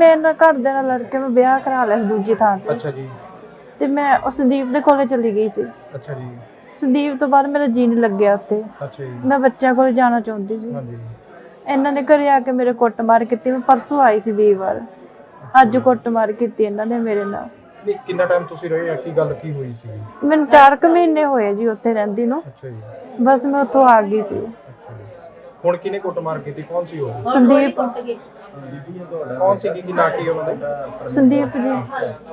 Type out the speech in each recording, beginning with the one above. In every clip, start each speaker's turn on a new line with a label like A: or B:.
A: ਮੇਰੇ ਨਾਲ ਘਰ ਦੇ ਨਾਲ ਲੜ ਕੇ ਮੈਂ ਵਿਆਹ ਕਰਾ ਲਿਆ ਸੀ ਦੂਜੀ ਥਾਂ ਤੇ।
B: ਅੱਛਾ ਜੀ।
A: ਤੇ ਮੈਂ ਉਸ ਸੰਦੀਪ ਦੇ ਕੋਲੇ ਚਲੀ ਗਈ ਸੀ।
B: ਅੱਛਾ ਜੀ।
A: ਸੰਦੀਪ ਤੋਂ ਬਾਅਦ ਮੇਰਾ ਜੀ ਨਹੀਂ ਲੱਗਿਆ ਉੱਥੇ।
B: ਅੱਛਾ ਜੀ।
A: ਮੈਂ ਬੱਚਿਆਂ ਕੋਲ ਜਾਣਾ ਚਾਹੁੰਦੀ ਸੀ।
B: ਹਾਂਜੀ।
A: ਇਹਨਾਂ ਨੇ ਘਰੇ ਆ ਕੇ ਮੇਰੇ ਕੁੱਟਮਾਰ ਕੀਤੀ। ਮੈਂ ਪਰਸੋਂ ਆਈ ਸੀ ਵੀਰਵਾਰ ਅੱਜ ਕੁੱਟਮਾਰ ਕੀਤੀ ਇਹਨਾਂ ਨੇ ਮੇਰੇ ਨਾਲ।
B: ਨਹੀਂ ਕਿੰਨਾ ਟਾਈਮ ਤੁਸੀਂ ਰਹੇ ਆ? ਕੀ ਗੱਲ ਕੀ ਹੋਈ ਸੀ
A: ਮੈਨੂੰ 4 ਕੁ ਮਹੀਨੇ ਹੋਏ ਜੀ ਉੱਥੇ ਰਹਿੰਦੀ ਨੂੰ।
B: ਅੱਛਾ ਜੀ।
A: ਬਸ ਮੈਂ ਉੱਥੋਂ ਆ ਗਈ ਸੀ।
B: ਹੁਣ ਕਿਹਨੇ ਕੁੱਟਮਾਰ ਕੀਤੀ? ਕੌਣ ਸੀ ਉਹ?
A: ਸੰਦੀਪ।
B: ਕੌਣ ਸੀ? ਕੀ ਕੀ ਨਾਂ ਕੀ ਉਹਨਾਂ ਦੇ?
A: ਸੰਦੀਪ ਜੀ।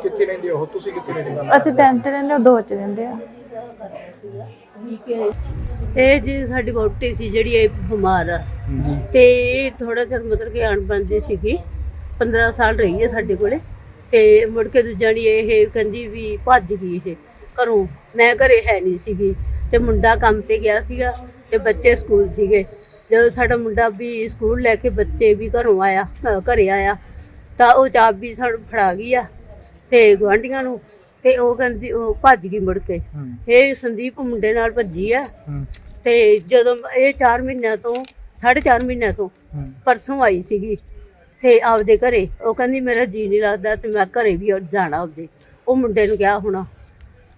B: ਕਿੱਥੇ ਰਹਿੰਦੇ ਉਹ? ਤੁਸੀਂ ਕਿੱਥੇ ਰਹਿੰਦੇ ਹੋ?
A: ਅਸੀਂ ਤਿੰਨ ਚ ਰਹਿੰਦੇ ਉਹ ਦੋ ਚ ਰਹਿੰਦੇ ਆ
C: ਇਹ ਜੀ ਸਾਡੀ ਵਹੁਟੀ ਸੀ ਜਿਹੜੀ ਇਹ ਬਿਮਾਰ ਆ। ਤੇ ਇਹ ਥੋੜਾ ਚਿਰ ਮਤਲਬ ਕਿ ਅਣਬੰਦੀ ਸੀਗੀ। 15 ਸਾਲ ਰਹੀ ਹੈ ਸਾਡੇ ਕੋਲੇ। ਤੇ ਮੁੜ ਕੇ ਦੂਜਾ ਨਹੀਂ ਇਹ ਕਹਿੰਦੀ ਵੀ ਭੱਜ ਗਈ ਇਹ ਘਰੋਂ। ਮੈਂ ਘਰੇ ਹੈ ਨਹੀਂ ਸੀਗੀ। ਤੇ ਮੁੰਡਾ ਕੰਮ ਤੇ ਗਿਆ ਸੀਗਾ। ਤੇ ਬੱਚੇ ਸਕੂਲ ਸੀਗੇ। ਜਦੋਂ ਸਾਡਾ ਮੁੰਡਾ ਵੀ ਸਕੂਲ ਲੈ ਕੇ ਬੱਚੇ ਵੀ ਘਰੋਂ ਆਇਆ ਅ, ਘਰੇ ਆਇਆ ਤਾਂ ਉਹ ਚਾਬੀ ਸਾਨੂੰ ਫੜਾ ਗਈ ਆ ਤੇ ਗੁਆਂਢੀਆਂ ਨੂੰ ਤੇ ਉਹ ਕਹਿੰਦੀ ਉਹ ਭੱਜ ਗਈ ਮੁੜ ਕੇ। ਇਹ ਸੰਦੀਪ ਮੁੰਡੇ ਨਾਲ ਭੱਜੀ ਆ। ਤੇ ਜਦੋਂ ਇਹ 4 ਮਹੀਨਿਆਂ ਤੋਂ 4.5 ਮਹੀਨਿਆਂ ਤੋਂ ਪਰਸੋਂ ਆਈ ਸੀਗੀ ਤੇ ਆਪਦੇ ਘਰੇ। ਉਹ ਕਹਿੰਦੀ ਮੇਰਾ ਜੀ ਨਹੀਂ ਲੱਗਦਾ ਤੇ ਮੈਂ ਘਰੇ ਵੀ ਜਾਣਾ ਆਪਦੇ। ਉਹ ਮੁੰਡੇ ਨੂੰ ਕਿਹਾ ਹੋਣਾ।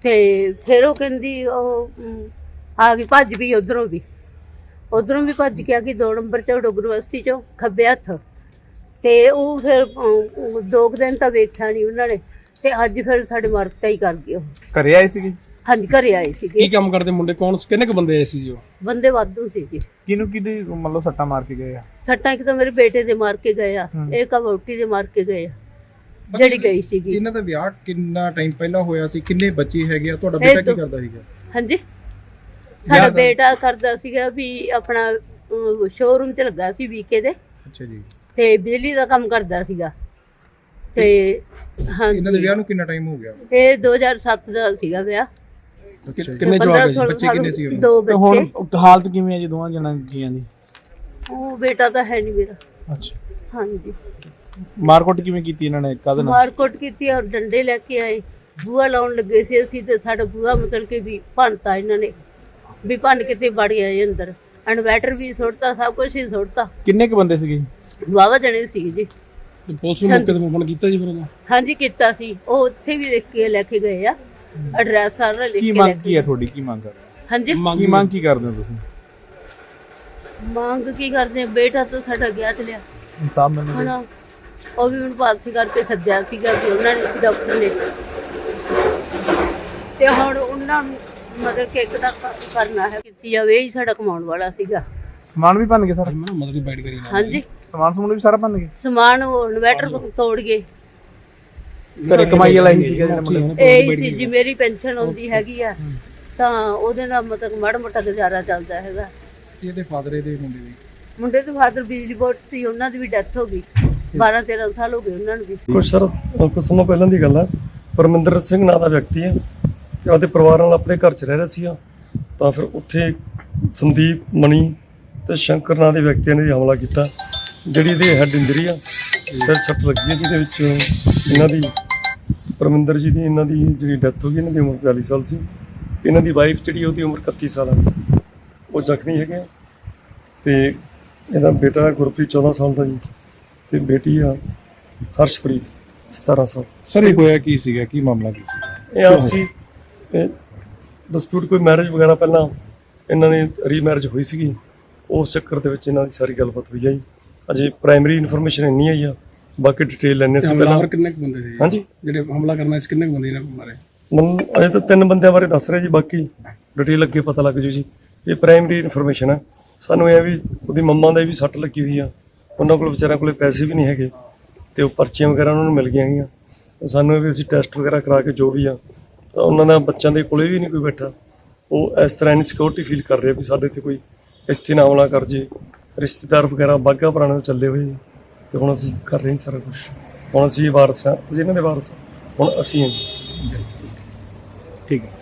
C: ਤੇ ਫਿਰ ਉਹ ਕਹਿੰਦੀ ਉਹ ਅਮ, ਆ ਗਈ ਭੱਜ ਵੀ ਉਧਰੋਂ ਵੀ। ਉਧਰੋਂ ਵੀ ਭੱਜ ਕੇ ਆ ਗਈ 2 ਨੰਬਰ ਚੋਂ ਯੂਨੀਵਰਸਿਟੀ ਚੋਂ ਖੱਬੇ ਹੱਥ। ਤੇ ਉਹ ਫਿਰ ਅਮ, ਦੋ ਕੁ ਦਿਨ ਤਾਂ ਵੇਖਿਆ ਨਹੀਂ ਉਹਨਾਂ ਨੇ ਤੇ ਅੱਜ ਫਿਰ ਸਾਡੇ ਮਰਕਤਾ ਹੀ ਕਰ ਗਏ ਉਹ।
D: ਘਰੇ ਆਏ ਸੀਗੇ?
C: ਹਾਂਜੀ ਘਰੇ ਆਏ
E: ਕੀ
C: ਸੀਗੇ
E: ਕੰਮ ਕਰਦੇ ਮੁੰਡੇ? ਕੌਣ ਕਿੰਨੇ ਕੁ ਬੰਦੇ ਆਏ ਸੀ ਜੀ ਉਹ?
C: ਬੰਦੇ ਵਾਧੂ ਸੀ ਜੀ
D: ਕਿਹਨੂੰ ਕਿਹਦੀ ਮਤਲਬ ਸੱਟਾਂ ਮਾਰ ਕੇ ਗਏ ਆ?
C: ਸੱਟਾਂ ਇੱਕ ਤਾਂ ਮੇਰੇ ਬੇਟੇ ਦੇ ਮਾਰ ਕੇ ਗਏ ਆ
D: ਹਮ।
C: ਇੱਕ ਆ ਵਹੁਟੀ ਦੇ ਮਾਰ ਕੇ ਗਏ ਆ ਜਿਹੜੀ ਗਈ ਸੀਗੀ।
B: ਇਹਨਾਂ ਦਾ ਵਿਆਹ ਕਿੰਨਾ ਟਾਈਮ ਪਹਿਲਾਂ ਹੋਇਆ ਸੀ? ਕਿੰਨੇ ਬੱਚੇ ਹੈਗੇ ਆ? ਤੁਹਾਡਾ
C: ਇਹ
B: ਬੇਟਾ ਕੀ
C: ਦੋ-
B: ਕਰਦਾ ਸੀਗਾ?
C: ਹਾਂਜੀ?
B: ਵਿਆਹ
C: ਸਾਡਾ
B: ਦਾ-
C: ਬੇਟਾ ਕਰਦਾ ਸੀਗਾ ਵੀ ਆਪਣਾ ਸ਼ੋਰੂਮ 'ਚ ਲੱਗਾ ਸੀ ਵੀਕੇ ਦੇ।
B: ਅੱਛਾ ਜੀ।
C: ਤੇ ਬਿਜਲੀ ਦਾ ਕੰਮ ਕਰਦਾ ਸੀਗਾ। ਤੇ ਹਾਂਜੀ।
B: ਇਹਨਾਂ ਦੇ ਵਿਆਹ ਨੂੰ ਕਿੰਨਾ ਟਾਈਮ ਹੋ ਗਿਆ?
C: ਇਹ 2007 ਦਾ ਸੀਗਾ ਵਿਆਹ।
B: ਅੱਛਾ ਜੀ।
E: ਕਿੰਨੇ ਜਵਾਕ ਹੈ ਜੀ?
C: 15
B: ਬੱਚੇ ਕਿੰਨੇ ਸੀ ਉਹਨਾਂ
C: ਦੋ
D: ਤੇ ਹੁਣ
C: ਬੱਚੇ।
D: ਹਾਲਤ ਕਿਵੇਂ ਹੈ ਜੀ ਦੋਵਾਂ ਜਣਾਂ ਜੀਆਂ ਦੀ?
C: ਉਹ ਬੇਟਾ ਤਾਂ ਹੈ ਨਹੀਂ ਮੇਰਾ।
D: ਅੱਛਾ।
C: ਹਾਂਜੀ।
D: ਮਾਰਕੁੱਟ ਕਿਵੇਂ ਕੀਤੀ ਇਹਨਾਂ ਨੇ? ਕਾਹਦੇ ਨਾਲ?
C: ਮਾਰਕੁੱਟ ਕੀਤੀ ਔਰ ਡੰਡੇ ਲੈ ਕੇ ਆਏ। ਬੂਆ ਲਾਉਣ ਲੱਗੇ ਸੀ ਅਸੀਂ ਤੇ ਸਾਡਾ ਬੂਆ ਮਤਲਬ ਕਿ ਵੀ ਭੰਨਤਾ ਇਹਨਾਂ ਨੇ। ਵੀ ਭੰਨ ਕੇ ਤੇ ਵੜ ਆਏ ਅੰਦਰ। ਇਨਵੈਟਰ ਵੀ ਸੁੱਟਤਾ ਸਭ ਕੁਝ ਹੀ ਸੁੱਟਤਾ।
D: ਕਿੰਨੇ ਕ ਬੰਦੇ ਸੀਗੇ?
C: ਵਾਵਾ ਜਣੇ ਸੀ ਜੀ।
E: ਤੇ ਪੁਲਿਸ ਨੂੰ ਮੌਕੇ ਤੇ ਫੋਨ ਕੀਤਾ ਜੀ ਫਿਰ ਉਹਦਾ?
C: ਹਾਂਜੀ ਕੀਤਾ ਸੀ। ਉਹ ਉੱਥੇ ਵੀ ਦੇਖ ਕੇ ਲੈ ਕੇ ਗਏ ਆ। ਐਡਰੈਸ ਸਾਰਾ ਲਿਖ
D: ਕੀ
C: ਕੇ ਲੈ
D: ਮੰਗ
C: ਕੇ
D: ਕੀ ਹੈ ਤੁਹਾਡੀ? ਕੀ ਮੰਗ ਕਰ
C: ਹਾਂਜੀ?
D: ਕੀ ਮੰਗ ਕੀ ਕਰਦੇ ਹੋ ਤੁਸੀਂ?
C: ਮੰਗ ਕੀ ਕਰਦੇ ਆ? ਬੇਟਾ ਤਾਂ ਸਾਡਾ ਗਿਆ ਚਲਿਆ।
D: ਇਨਸਾਫ ਮਿਲਣਾ
C: ਹੁਣ ਉਹ ਵੀ ਮੈਨੂੰ ਪਾਲਸੀ ਕਰਕੇ ਸੱਦਿਆ ਸੀਗਾ ਵੀ ਉਹਨਾਂ ਨੇ ਡਾਕਟਰ ਨੇ। ਤੇ ਹੁਣ ਉਹਨਾਂ ਨੂੰ ਮਤਲਬ ਕਿ ਇੱਕ ਤਾਂ ਕ- ਕਰਨਾ ਹੈ ਕੀਤੀ ਜਾਵੇ ਇਹ ਹੀ ਸਾਡਾ ਕਮਾਉਣ ਵਾਲਾ ਸੀਗਾ।
D: ਸਮਾਨ ਵੀ ਭੰਨ ਗਏ ਸਾਰਾ?
E: ਮੈਂ ਮਦਦ ਦੀ ਬਾਈਟ ਕਰੀ ਨਾ
C: ਹਾਂਜੀ।
D: ਸਮਾਨ ਸਮੂਨ ਵੀ ਸਾਰਾ ਭੰਨ ਗਏ?
C: ਸਮਾਨ ਉਹ ਇਨਵੈਟਰ ਤੋੜ ਗਏ।
D: ਘਰੇ ਕਮਾਈ ਵਾਲਾ ਹੀ ਸੀਗਾ ਜਿਹੜਾ ਮੁੰਡਾ
C: ਇਹ ਹੀ ਸੀ ਜੀ ਮੇਰੀ ਪੈਨਸ਼ਨ ਆਉਂਦੀ ਹੈਗੀ ਆ ਤਾਂ ਉਹਦੇ ਨਾਲ ਮਤਲਬ ਮਾੜਾ ਮੋਟਾ ਗੁਜ਼ਾਰਾ ਚੱਲਦਾ ਹੈਗਾ।
B: ਇਹਦੇ ਫਾਦਰ ਇਹਦੇ ਮੁੰਡੇ ਦੇ।
C: ਮੁੰਡੇ ਦੇ ਫਾਦਰ ਬਿਜਲੀ ਬੋਰਡ ਸੀ ਉਹਨਾਂ ਦੀ ਵੀ ਡੈਥ ਹੋ ਗਈ। 12 13 ਸਾਲ ਹੋ ਗਏ ਉਹਨਾਂ ਨੂੰ ਵੀ।
F: ਕੁਛ ਸਰ ਕੁਝ ਸਮਾਂ ਪਹਿਲਾਂ ਦੀ ਗੱਲ ਹੈ। ਪਰਮਿੰਦਰ ਸਿੰਘ ਨਾਂ ਦਾ ਵਿਅਕਤੀ ਹੈ। ਤੇ ਆਪਦੇ ਪਰਿਵਾਰ ਨਾਲ ਆਪਣੇ ਘਰ 'ਚ ਰਹਿ ਰਿਹਾ ਸੀ ਤਾਂ ਫਿਰ ਉੱਥੇ ਸੰਦੀਪ ਮਣੀ ਤੇ ਸ਼ੰਕਰ ਨਾਂ ਦੇ ਵਿਅਕਤੀਆਂ ਨੇ ਹਮਲਾ ਕੀਤਾ ਜਿਹੜੀ ਇਹਦੇ ਹੈਡ ਇੰਜਰੀ ਆ ਸਿਰ ਸੱਟ ਲੱਗੀ ਹੈ ਜਿਹਦੇ ਵਿੱਚ ਇਹਨਾਂ ਦੀ ਪਰਮਿੰਦਰ ਜੀ ਦੀ ਇਹਨਾਂ ਦੀ ਜਿਹੜੀ ਡੈਥ ਹੋ ਗਈ ਇਹਨਾਂ ਦੀ ਉਮਰ 42 ਸਾਲ ਸੀ ਇਹਨਾਂ ਦੀ ਵਾਈਫ ਜਿਹੜੀ ਉਹਦੀ ਉਮਰ 31 ਸਾਲ ਹੈ ਉਹ ਜ਼ਖਮੀ ਹੈਗੇ ਆ। ਤੇ ਇਹਦਾ ਬੇਟਾ ਗੁਰਪ੍ਰੀਤ 14 ਸਾਲ ਦਾ ਜੀ ਤੇ ਬੇਟੀ ਆ ਹਰਸ਼ਪ੍ਰੀਤ 17 ਸਾਲ।
B: ਸਰ ਇਹ ਹੋਇਆ ਕੀ ਸੀਗਾ? ਕੀ ਮਾਮਲਾ ਕੀ ਸੀ?
F: ਇਹ ਆਪਸੀ ਡਿਸਪਿਊਟ ਕੋਈ ਮੈਰਿਜ ਵਗੈਰਾ ਪਹਿਲਾਂ ਇਹਨਾਂ ਨੇ ਰੀਮੈਰਿਜ ਹੋਈ ਸੀਗੀ। ਉਸ ਚੱਕਰ ਦੇ ਵਿੱਚ ਇਹਨਾਂ ਦੀ ਸਾਰੀ ਗੱਲਬਾਤ ਹੋਈ ਆ ਜੀ। ਅਜੇ ਪ੍ਰਾਇਮਰੀ ਇਨਫੋਰਮੇਸ਼ਨ ਇੰਨੀ ਆਈ ਆ ਬਾਕੀ ਡਿਟੇਲ ਲੈਣੇ ਸੀ ਪਹਿਲਾਂ।
E: ਕਿੰਨੇ ਕੁ ਬੰਦੇ ਸੀ?
F: ਹਾਂਜੀ।
E: ਜਿਹੜੇ ਹਮਲਾ ਕਰਨਾ ਸੀ ਕਿੰਨੇ ਕੁ ਬੰਦੇ ਨੇ ਮਾਰੇ?
F: ਮੈਨੂੰ ਅਜੇ ਤਾਂ ਤਿੰਨ ਬੰਦਿਆਂ ਬਾਰੇ ਦੱਸ ਰਹੇ ਜੀ ਬਾਕੀ ਡਿਟੇਲ ਅੱਗੇ ਪਤਾ ਲੱਗ ਜੂ ਜੀ। ਇਹ ਪ੍ਰਾਇਮਰੀ ਇਨਫੋਰਮੇਸ਼ਨ ਹੈ ਸਾਨੂੰ ਇਹ ਵੀ ਉਹਦੀ ਮੰਮਾ ਦਾ ਵੀ ਸੱਟ ਲੱਗੀ ਹੋਈ ਆ। ਉਹਨਾਂ ਕੋਲ ਵਿਚਾਰਿਆਂ ਕੋਲੇ ਪੈਸੇ ਵੀ ਨਹੀਂ ਹੈਗੇ। ਤੇ ਉਹ ਪਰਚੀਆਂ ਵਗੈਰਾ ਉਹਨਾਂ ਨੂੰ ਮਿਲ ਗਈਆਂ ਸਾਨੂੰ ਇਹ ਵੀ ਅਸੀਂ ਟੈਸਟ ਵਗੈਰਾ ਕਰਾ ਕੇ ਜੋ ਵੀ ਆ ਤਾਂ ਉਹਨਾਂ ਦਾ ਬੱਚਿਆਂ ਦੇ ਕੋਲੇ ਵੀ ਨਹੀਂ ਕੋਈ ਬੈਠਾ। ਉਹ ਇਸ ਤਰ੍ਹਾਂ ਇਨਸਿਕਿਉਰਿਟੀ ਫੀਲ ਕਰ ਰਿਹਾ ਵੀ ਸਾਡੇ ਤੇ ਕੋਈ ਇੱਥੇ ਨਾ ਹਮਲਾ ਕਰ ਜੇ। ਰਿਸ਼ਤੇਦਾਰ ਵਗੈਰਾ ਬਾਗਾ ਪੁਰਾਣੇ ਤੋਂ ਚੱਲੇ ਹੋਏ ਤੇ ਹੁਣ ਅਸੀਂ ਕਰ ਰਹੇ ਹਾਂ ਸਾਰਾ ਕੁਝ ਹੁਣ ਅਸੀਂ ਵਾਰਸ ਹਾਂ, ਅਸੀਂ ਇਹਨਾਂ ਦੇ ਵਾਰਸ ਹੁਣ ਅਸੀਂ ਹਾਂ ਜੀ।
D: ਠੀਕ ਹੈ।